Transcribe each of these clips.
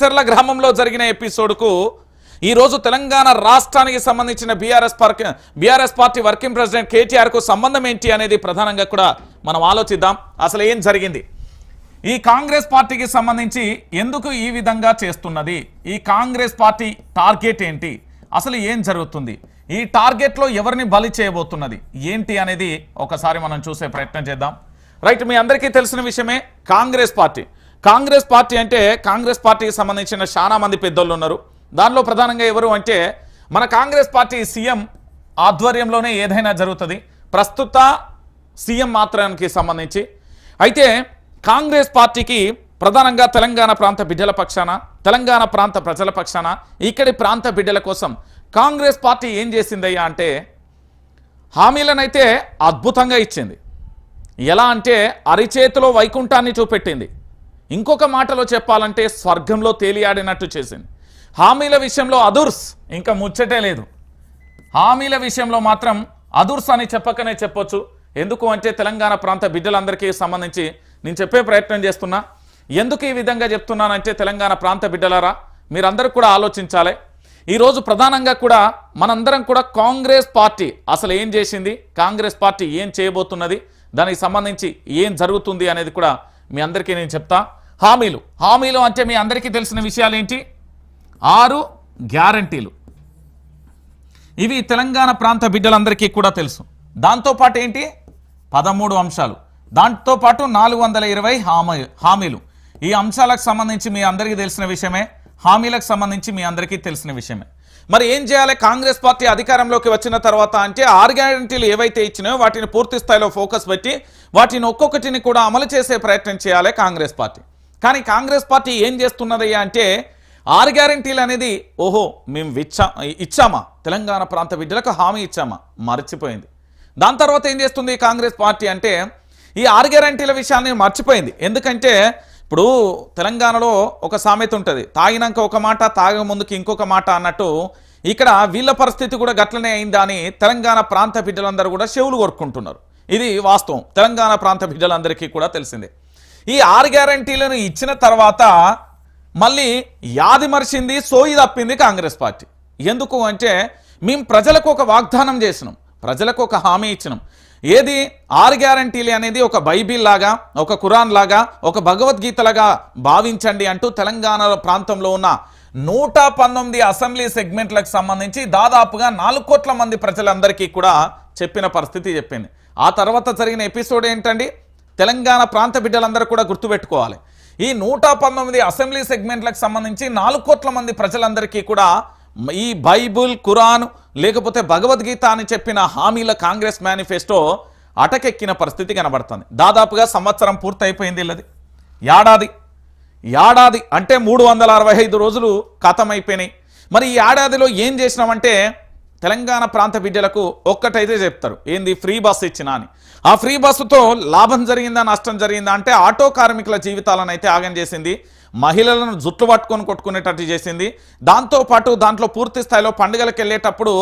చర్ల గ్రామంలో జరిగిన ఎపిసోడ్కు ఈరోజు తెలంగాణ రాష్ట్రానికి సంబంధించిన BRS park BRS party working president కేటీఆర్కు సంబంధం ఏంటి అనేది ప్రధానంగా కూడా మనం ఆలోచిద్దాం. అసలు ఏం జరిగింది? ఈ కాంగ్రెస్ పార్టీకి సంబంధించి ఎందుకు ఈ విధంగా చేస్తున్నది? ఈ కాంగ్రెస్ పార్టీ టార్గెట్ ఏంటి? అసలు ఏం జరుగుతుంది? ఈ టార్గెట్లో ఎవరిని బలి చేయబోతున్నది? ఏంటి అనేది ఒకసారి మనం చూసే ప్రయత్నం చేద్దాం. రైట్ మీ అందరికీ తెలిసిన విషయమే కాంగ్రెస్ పార్టీ. కాంగ్రెస్ పార్టీ అంటే కాంగ్రెస్ పార్టీకి సంబంధించిన చాలా మంది పెద్దోళ్ళు ఉన్నారు. దానిలో ప్రధానంగా ఎవరు అంటే మన కాంగ్రెస్ పార్టీ సీఎం ఆధ్వర్యంలోనే ఏదైనా జరుగుతుంది. ప్రస్తుత సీఎం మాత్రానికి సంబంధించి. అయితే కాంగ్రెస్ పార్టీకి ప్రధానంగా తెలంగాణ ప్రాంత బిడ్డల పక్షాన తెలంగాణ ప్రాంత ప్రజల పక్షాన ఇక్కడి ప్రాంత బిడ్డల కోసం కాంగ్రెస్ పార్టీ ఏం చేసిందయ్యా అంటే హామీలనైతే అద్భుతంగా ఇచ్చింది. ఎలా అంటే అరిచేతిలో వైకుంఠాన్ని చూపెట్టింది. ఇంకొక మాటలో చెప్పాలంటే స్వర్గంలో తేలియాడినట్టు చేసింది. హామీల విషయంలో అదుర్స్ ఇంకా ముచ్చటే లేదు. హామీల విషయంలో మాత్రం అదుర్స్ అని చెప్పకనే చెప్పొచ్చు. ఎందుకు అంటే తెలంగాణ ప్రాంత బిడ్డలందరికీ సంబంధించి నేను చెప్పే ప్రయత్నం చేస్తున్నా. ఎందుకు ఈ విధంగా చెప్తున్నానంటే తెలంగాణ ప్రాంత బిడ్డలారా మీరందరూ కూడా ఆలోచించాలి. ఈరోజు ప్రధానంగా కూడా మనందరం కూడా కాంగ్రెస్ పార్టీ అసలు ఏం చేసింది కాంగ్రెస్ పార్టీ ఏం చేయబోతున్నది దానికి సంబంధించి ఏం జరుగుతుంది అనేది కూడా మీ అందరికీ నేను చెప్తా. హామీలు. హామీలు అంటే మీ అందరికీ తెలిసిన విషయాలు ఏంటి ఆరు గ్యారంటీలు. ఇవి తెలంగాణ ప్రాంత బిడ్డలందరికీ కూడా తెలుసు. దాంతోపాటు ఏంటి? పదమూడు అంశాలు. దాంతోపాటు నాలుగు వందల ఇరవై హామీ హామీలు. ఈ అంశాలకు సంబంధించి మీ అందరికీ తెలిసిన విషయమే. హామీలకు సంబంధించి మీ అందరికీ తెలిసిన విషయమే. మరి ఏం చేయాలి? కాంగ్రెస్ పార్టీ అధికారంలోకి వచ్చిన తర్వాత అంటే ఆరు గ్యారంటీలు ఏవైతే ఇచ్చినాయో వాటిని పూర్తి స్థాయిలో ఫోకస్ పెట్టి వాటిని ఒక్కొక్కటిని కూడా అమలు చేసే ప్రయత్నం చేయాలి కాంగ్రెస్ పార్టీ. కానీ కాంగ్రెస్ పార్టీ ఏం చేస్తున్నదయ్యా అంటే ఆరు గ్యారంటీలు అనేది ఓహో మేము ఇచ్చా ఇచ్చామా? తెలంగాణ ప్రాంత బిడ్డలకు హామీ ఇచ్చామా? మర్చిపోయింది. దాని తర్వాత ఏం చేస్తుంది కాంగ్రెస్ పార్టీ అంటే ఈ ఆరు గ్యారంటీల విషయాన్ని మర్చిపోయింది. ఎందుకంటే ఇప్పుడు తెలంగాణలో ఒక సామెత ఉంటుంది తాగినాక ఒక మాట తాగక ముందుకి ఇంకొక మాట అన్నట్టు ఇక్కడ వీళ్ళ పరిస్థితి కూడా గట్లనే అయిందని తెలంగాణ ప్రాంత బిడ్డలందరూ కూడా చెవులు కొరుక్కుంటున్నారు. ఇది వాస్తవం. తెలంగాణ ప్రాంత బిడ్డలందరికీ కూడా తెలిసిందే. ఈ ఆరు గ్యారంటీలను ఇచ్చిన తర్వాత మళ్ళీ యాది మరిచింది సోయి తప్పింది కాంగ్రెస్ పార్టీ. ఎందుకు అంటే మేము ప్రజలకు ఒక వాగ్దానం చేసినాం ప్రజలకు ఒక హామీ ఇచ్చినాం. ఏది? ఆరు గ్యారంటీలు అనేది ఒక బైబిల్ లాగా ఒక కురాన్ లాగా ఒక భగవద్గీతలాగా భావించండి అంటూ తెలంగాణ ప్రాంతంలో ఉన్న నూట పంతొమ్మిది అసెంబ్లీ సెగ్మెంట్లకు సంబంధించి దాదాపుగా నాలుగు కోట్ల మంది ప్రజలందరికీ కూడా చెప్పిన పరిస్థితి చెప్పింది. ఆ తర్వాత జరిగిన ఎపిసోడ్ ఏంటండి? తెలంగాణ ప్రాంత బిడ్డలందరూ కూడా గుర్తుపెట్టుకోవాలి. ఈ నూట పంతొమ్మిది అసెంబ్లీ సెగ్మెంట్లకు సంబంధించి నాలుగు కోట్ల మంది ప్రజలందరికీ కూడా ఈ బైబుల్ ఖురాన్ లేకపోతే భగవద్గీత అని చెప్పిన హామీల కాంగ్రెస్ మేనిఫెస్టో అటకెక్కిన పరిస్థితి కనబడుతుంది. దాదాపుగా సంవత్సరం పూర్తయిపోయింది ఇల్లది. ఏడాది ఏడాది అంటే మూడు వందల అరవై ఐదు రోజులు ఖతమైపోయినాయి. మరి ఈ ఏడాదిలో ఏం చేసినామంటే తెలంగాణ ప్రాంత బిడ్డలకు ఒక్కటైతే చెప్తారు ఏంది ఫ్రీ బస్ ఇచ్చినా అని. ఆ ఫ్రీ బస్సుతో లాభం జరిగిందా నష్టం జరిగిందా అంటే ఆటో కార్మికుల జీవితాలను అయితే ఆగం చేసింది మహిళలను జుట్లు పట్టుకొని కొట్టుకునేటట్టు చేసింది. దాంతోపాటు దాంట్లో పూర్తి స్థాయిలో పండుగలకు వెళ్ళేటప్పుడు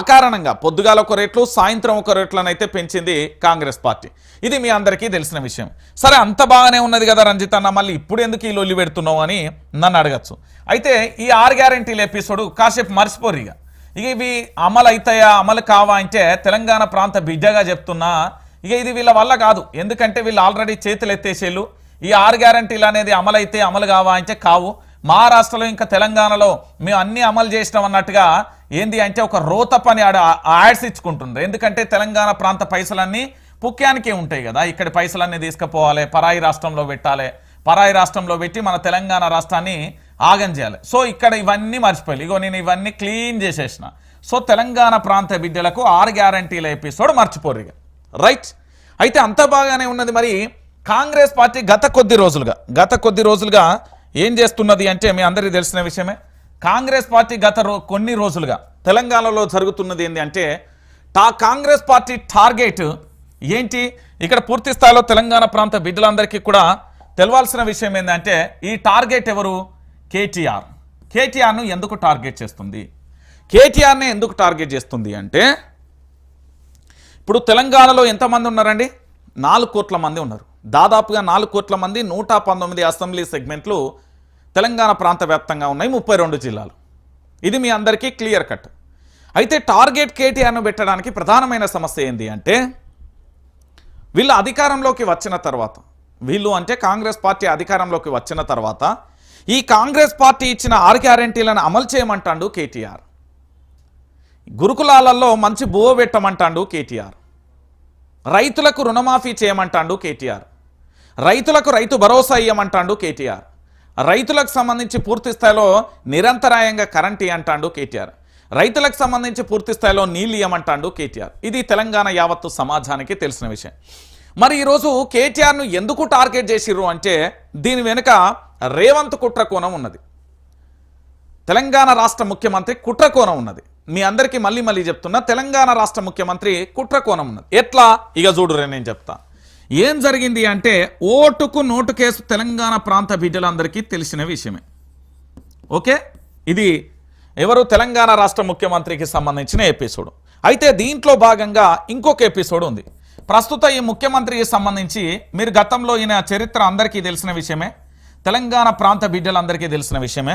అకారణంగా పొద్దుగాల ఒక రేట్లు సాయంత్రం ఒక రేట్లను అయితే పెంచింది కాంగ్రెస్ పార్టీ. ఇది మీ అందరికీ తెలిసిన విషయం. సరే అంత బాగానే ఉన్నది కదా రంజిత్ అన్న మళ్ళీ ఇప్పుడు ఎందుకు ఈ లొల్లి పెడుతున్నావు అని నన్ను అడగచ్చు. అయితే ఈ ఆరు గ్యారంటీల ఎపిసోడ్ కాసేపు మర్చిపోరు ఇక. ఇక ఇవి అమలు అవుతాయా అమలు కావా అంటే తెలంగాణ ప్రాంత బిడ్డగా చెప్తున్నా ఇక ఇది వీళ్ళ వల్ల కాదు. ఎందుకంటే వీళ్ళు ఆల్రెడీ చేతులు ఎత్తేసేళ్ళు. ఈ ఆరు గ్యారంటీలు అనేది అమలు అయితే అమలు కావా అంటే కావు. మహారాష్ట్రలో ఇంకా తెలంగాణలో మేము అన్ని అమలు చేసినాం అన్నట్టుగా ఏంది అంటే ఒక రోత పని ఆడ యాడ్స్ ఇచ్చుకుంటున్నారు ఎందుకంటే తెలంగాణ ప్రాంత పైసలన్నీ పుక్యానికే ఉంటాయి కదా. ఇక్కడ పైసలన్నీ తీసుకుపోవాలి పరాయి రాష్ట్రంలో పెట్టాలి. పరాయి రాష్ట్రంలో పెట్టి మన తెలంగాణ రాష్ట్రాన్ని ఆగం చేయాలి. సో ఇక్కడ ఇవన్నీ మర్చిపోయాలి. ఇగో నేను ఇవన్నీ క్లీన్ చేసేసిన. సో తెలంగాణ ప్రాంత బిడ్డలకు ఆరు గ్యారంటీల ఎపిసోడ్ మర్చిపోరు ఇక. రైట్? అయితే అంత బాగానే ఉన్నది మరి కాంగ్రెస్ పార్టీ గత కొద్ది రోజులుగా. గత కొద్ది రోజులుగా ఏం చేస్తున్నది అంటే మీ అందరికీ తెలిసిన విషయమే. కాంగ్రెస్ పార్టీ గత రో కొన్ని రోజులుగా తెలంగాణలో జరుగుతున్నది ఏంటి అంటే టా కాంగ్రెస్ పార్టీ టార్గెట్ ఏంటి? ఇక్కడ పూర్తి స్థాయిలో తెలంగాణ ప్రాంత బిడ్డలందరికీ కూడా తెలవాల్సిన విషయం ఏంటంటే ఈ టార్గెట్ ఎవరు? కేటీఆర్. కేటీఆర్ను ఎందుకు టార్గెట్ చేస్తుంది? కేటీఆర్నే ఎందుకు టార్గెట్ చేస్తుంది అంటే ఇప్పుడు తెలంగాణలో ఎంతమంది ఉన్నారండి? నాలుగు కోట్ల మంది ఉన్నారు. దాదాపుగా నాలుగు కోట్ల మంది నూట పంతొమ్మిది అసెంబ్లీ సెగ్మెంట్లు తెలంగాణ ప్రాంత వ్యాప్తంగా ఉన్నాయి ముప్పై రెండు జిల్లాలు. ఇది మీ అందరికీ క్లియర్ కట్. అయితే టార్గెట్ కేటీఆర్ను పెట్టడానికి ప్రధానమైన సమస్య ఏంటి అంటే వీళ్ళు అధికారంలోకి వచ్చిన తర్వాత వీళ్ళు అంటే కాంగ్రెస్ పార్టీ అధికారంలోకి వచ్చిన తర్వాత ఈ కాంగ్రెస్ పార్టీ ఇచ్చిన ఆరు గ్యారెంటీలను అమలు చేయమంటాడు కేటీఆర్. గురుకులాలలో మంచి బువ పెట్టమంటాడు కేటీఆర్. రైతులకు రుణమాఫీ చేయమంటాడు కేటీఆర్. రైతులకు రైతు భరోసా ఇయ్యమంటాడు కేటీఆర్. రైతులకు సంబంధించి పూర్తి స్థాయిలో నిరంతరాయంగా కరెంట్ అంటాడు కేటీఆర్. రైతులకు సంబంధించి పూర్తి స్థాయిలో నీళ్ళు ఇయ్యమంటాడు కేటీఆర్. ఇది తెలంగాణ యావత్తు సమాజానికి తెలిసిన విషయం. మరి ఈరోజు కేటీఆర్ను ఎందుకు టార్గెట్ చేసిర్రు అంటే దీని వెనుక రేవంత్ కుట్ర కోణం ఉన్నది. తెలంగాణ రాష్ట్ర ముఖ్యమంత్రి కుట్రకోణం ఉన్నది. మీ అందరికీ మళ్ళీ మళ్ళీ చెప్తున్నా తెలంగాణ రాష్ట్ర ముఖ్యమంత్రి కుట్రకోణం ఉన్నది. ఎట్లా? ఇక చూడురే నేను చెప్తా. ఏం జరిగింది అంటే ఓటుకు నోటు కేసు తెలంగాణ ప్రాంత బిడ్డలందరికీ తెలిసిన విషయమే. ఓకే? ఇది ఎవరు? తెలంగాణ రాష్ట్ర ముఖ్యమంత్రికి సంబంధించిన ఎపిసోడ్. అయితే దీంట్లో భాగంగా ఇంకొక ఎపిసోడ్ ఉంది. ప్రస్తుత ఈ ముఖ్యమంత్రికి సంబంధించి మీరు గతంలో ఈయన చరిత్ర అందరికీ తెలిసిన విషయమే. తెలంగాణ ప్రాంత బిడ్డలందరికీ తెలిసిన విషయమే.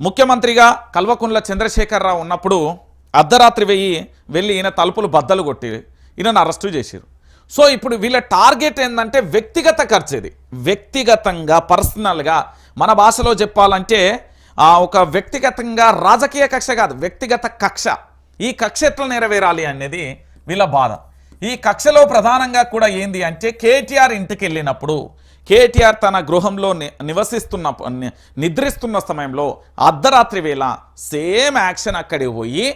ముఖ్యమంత్రిగా కల్వకుంట్ల చంద్రశేఖరరావు ఉన్నప్పుడు అర్ధరాత్రి వెయ్యి వెళ్ళి ఈయన తలుపులు బద్దలు కొట్టి ఈయనను అరెస్టు చేశారు సో ఇప్పుడు వీళ్ళ టార్గెట్ ఏంటంటే వ్యక్తిగత ఖర్చు ఇది వ్యక్తిగతంగా పర్సనల్గా మన భాషలో చెప్పాలంటే ఒక వ్యక్తిగతంగా రాజకీయ కక్ష కాదు వ్యక్తిగత కక్ష. ఈ కక్ష ఎట్లా నెరవేరాలి అనేది వీళ్ళ బాధ. ఈ కక్షలో ప్రధానంగా కూడా ఏంది అంటే కేటీఆర్ ఇంటికి వెళ్ళినప్పుడు కేటీఆర్ తన గృహంలో ని- నివసిస్తున్న నిద్రిస్తున్న సమయంలో అర్ధరాత్రి వేళ సేమ్ యాక్షన్ అక్కడికి పోయి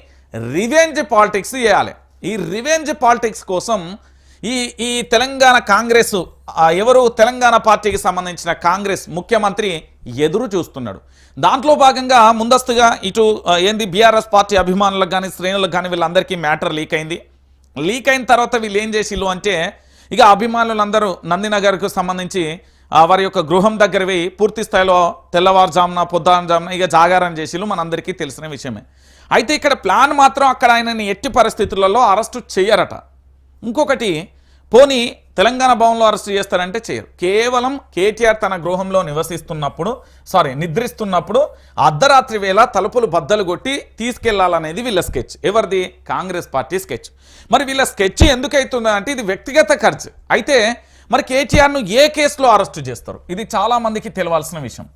రివెంజ్ పాలిటిక్స్ చేయాలి. ఈ రివెంజ్ పాలిటిక్స్ కోసం ఈ ఈ తెలంగాణ కాంగ్రెస్ ఎవరు తెలంగాణ పార్టీకి సంబంధించిన కాంగ్రెస్ ముఖ్యమంత్రి ఎదురు చూస్తున్నాడు. దాంట్లో భాగంగా ముందస్తుగా ఇటు ఏంది బీఆర్ఎస్ పార్టీ అభిమానులకు కానీ శ్రేణులకు కానీ వీళ్ళందరికీ మ్యాటర్ లీక్ అయింది. లీక్ అయిన తర్వాత వీళ్ళు ఏం చేసిల్లు అంటే ఇక అభిమానులందరూ నందినగర్కు సంబంధించి వారి యొక్క గృహం దగ్గర పోయి పూర్తి స్థాయిలో తెల్లవారుజామున పొద్దుజామున ఇక జాగారం చేసిలు మనందరికీ తెలిసిన విషయమే. అయితే ఇక్కడ ప్లాన్ మాత్రం అక్కడ ఆయనని ఎట్టి పరిస్థితులలో అరెస్టు చేయరట ఇంకొకటి పోనీ తెలంగాణ భవన్లో అరెస్ట్ చేస్తారంటే చేయరు. కేవలం కేటీఆర్ తన గృహంలో నివసిస్తున్నప్పుడు సారీ నిద్రిస్తున్నప్పుడు అర్ధరాత్రి వేళ తలుపులు బద్దలు కొట్టి తీసుకెళ్ళాలనేది వీళ్ళ స్కెచ్. ఎవరిది? Congress party sketch. మరి వీళ్ళ స్కెచ్ ఎందుకైతుందంటే ఇది వ్యక్తిగత ఖర్చు. అయితే మరి కేటీఆర్ను ఏ కేసులో అరెస్టు చేస్తారు? ఇది చాలామందికి తెలియాల్సిన విషయం.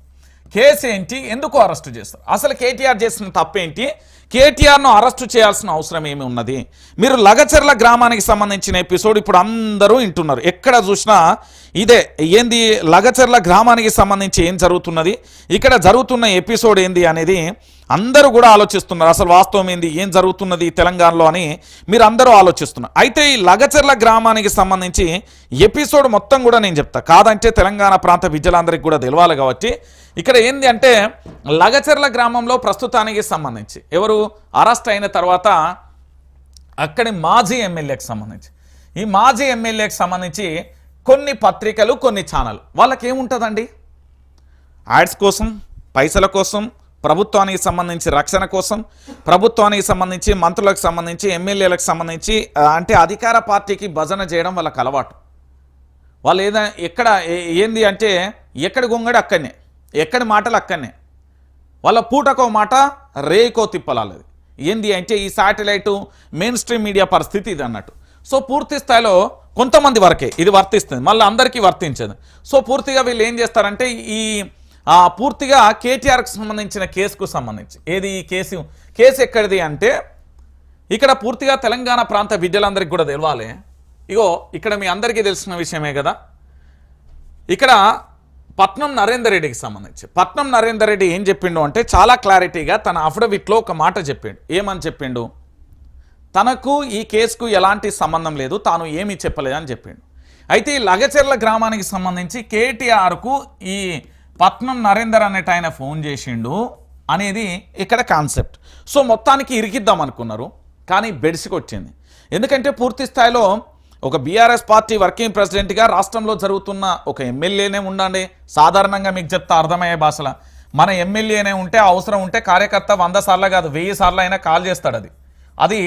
కేసు ఏంటి? ఎందుకు అరెస్టు చేస్తారు? అసలు కేటీఆర్ చేసిన తప్పేంటి? కేటీఆర్ను అరెస్టు చేయాల్సిన అవసరం ఏమి ఉన్నది? మీరు లగచర్ల గ్రామానికి సంబంధించిన ఎపిసోడ్ ఇప్పుడు అందరూ వింటున్నారు. ఎక్కడ చూసినా ఇదే ఏంది? లగచర్ల గ్రామానికి సంబంధించి ఏం జరుగుతున్నది? ఇక్కడ జరుగుతున్న ఎపిసోడ్ ఏంది అనేది అందరూ కూడా ఆలోచిస్తున్నారు. అసలు వాస్తవం ఏంది? ఏం జరుగుతున్నది తెలంగాణలో అని మీరు అందరూ ఆలోచిస్తున్నారు. అయితే ఈ లగచర్ల గ్రామానికి సంబంధించి ఎపిసోడ్ మొత్తం కూడా నేను చెప్తా. కాదంటే తెలంగాణ ప్రాంత విద్యలందరికీ కూడా తెలవాలి కాబట్టి. ఇక్కడ ఏంది అంటే లగచర్ల గ్రామంలో ప్రస్తుతానికి సంబంధించి ఎవరు అరెస్ట్ అయిన తర్వాత అక్కడి మాజీ ఎమ్మెల్యేకి సంబంధించి. ఈ మాజీ ఎమ్మెల్యేకి సంబంధించి కొన్ని పత్రికలు కొన్ని ఛానల్ వాళ్ళకి ఏముంటుందండి యాడ్స్ కోసం పైసల కోసం ప్రభుత్వానికి సంబంధించి రక్షణ కోసం ప్రభుత్వానికి సంబంధించి మంత్రులకు సంబంధించి ఎమ్మెల్యేలకు సంబంధించి అంటే అధికార పార్టీకి భజన చేయడం వాళ్ళకి అలవాటు. వాళ్ళు ఏదైనా ఎక్కడ ఏంది అంటే ఎక్కడ గొంగడి అక్కడనే ఎక్కడి మాటలు అక్కడనే. వాళ్ళ పూటకో మాట రేకో తిప్పలాలది. ఏంది అంటే ఈ శాటిలైట్ మెయిన్ స్ట్రీమ్ మీడియా పరిస్థితి ఇది అన్నట్టు. సో పూర్తి స్థాయిలో కొంతమంది వరకే ఇది వర్తిస్తుంది మళ్ళీ అందరికీ వర్తించదు. సో పూర్తిగా వీళ్ళు ఏం చేస్తారంటే ఈ పూర్తిగా కేటీఆర్కు సంబంధించిన కేసుకు సంబంధించి. ఏది ఈ కేసు? కేసు ఎక్కడిది అంటే ఇక్కడ పూర్తిగా తెలంగాణ ప్రాంత విద్యలందరికీ కూడా తెలవాలి. ఇగో ఇక్కడ మీ అందరికీ తెలిసిన విషయమే కదా. ఇక్కడ పట్నం నరేందర్ రెడ్డికి సంబంధించి. పట్నం నరేందర్ రెడ్డి ఏం చెప్పిండు అంటే చాలా క్లారిటీగా తన అఫిడవిట్లో ఒక మాట చెప్పిండు. ఏమని చెప్పిండు? తనకు ఈ కేసుకు ఎలాంటి సంబంధం లేదు తాను ఏమీ చెప్పలేదని చెప్పిండు. అయితే ఈ లగచెర్ల గ్రామానికి సంబంధించి కేటీఆర్కు ఈ పట్నం నరేందర్ అనేట ఆయన ఫోన్ చేసిండు అనేది ఇక్కడ కాన్సెప్ట్. సో మొత్తానికి ఇరికిద్దాం అనుకున్నారు కానీ బెడిసికి వచ్చింది ఎందుకంటే పూర్తి స్థాయిలో ఒక బీఆర్ఎస్ పార్టీ వర్కింగ్ ప్రెసిడెంట్గా రాష్ట్రంలో జరుగుతున్న ఒక ఎమ్మెల్యేనే ఉండండి. సాధారణంగా మీకు చెప్తా అర్థమయ్యే భాషలో. మన ఎమ్మెల్యేనే ఉంటే అవసరం ఉంటే కార్యకర్త వంద సార్లు కాదు వెయ్యి సార్లు అయినా కాల్ చేస్తాడు అది. అది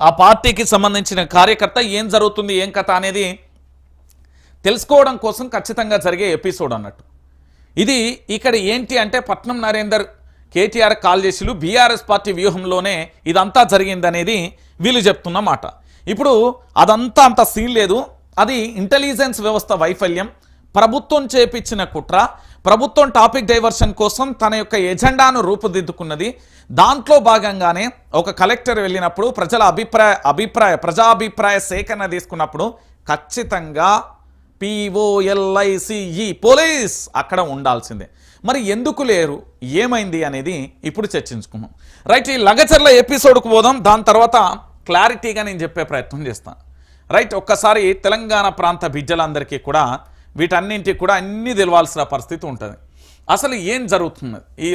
ఆ పార్టీకి సంబంధించిన కార్యకర్త ఏం జరుగుతుంది ఏం కథ అనేది తెలుసుకోవడం కోసం ఖచ్చితంగా జరిగే ఎపిసోడ్ అన్నట్టు. ఇది ఇక్కడ ఏంటి అంటే పట్నం నరేందర్ కేటీఆర్ కాల్ చేసిలు బీఆర్ఎస్ పార్టీ వ్యూహంలోనే ఇదంతా జరిగిందనేది వీళ్ళు చెప్తున్న మాట. ఇప్పుడు అదంతా అంత సీన్ లేదు. అది ఇంటెలిజెన్స్ వ్యవస్థ వైఫల్యం. ప్రభుత్వం చేపించిన కుట్ర ప్రభుత్వం టాపిక్ డైవర్షన్ కోసం తన యొక్క ఎజెండాను రూపుదిద్దుకున్నది. దాంట్లో భాగంగానే ఒక కలెక్టర్ వెళ్ళినప్పుడు ప్రజల అభిప్రాయ అభిప్రాయ ప్రజాభిప్రాయ సేకరణ తీసుకున్నప్పుడు ఖచ్చితంగా పిఓఎల్ఐసిఈ పోలీస్. అక్కడ ఉండాల్సిందే. మరి ఎందుకు లేరు? ఏమైంది అనేది ఇప్పుడు చర్చించుకున్నాం రైట్ ఈ లగచర్ల ఎపిసోడ్కు పోదాం. దాని తర్వాత క్లారిటీగా నేను చెప్పే ప్రయత్నం చేస్తాను రైట్ ఒక్కసారి తెలంగాణ ప్రాంత బిడ్డలందరికీ కూడా వీటన్నింటికి కూడా అన్నీ తెలవాల్సిన పరిస్థితి ఉంటుంది. అసలు ఏం జరుగుతుంది ఈ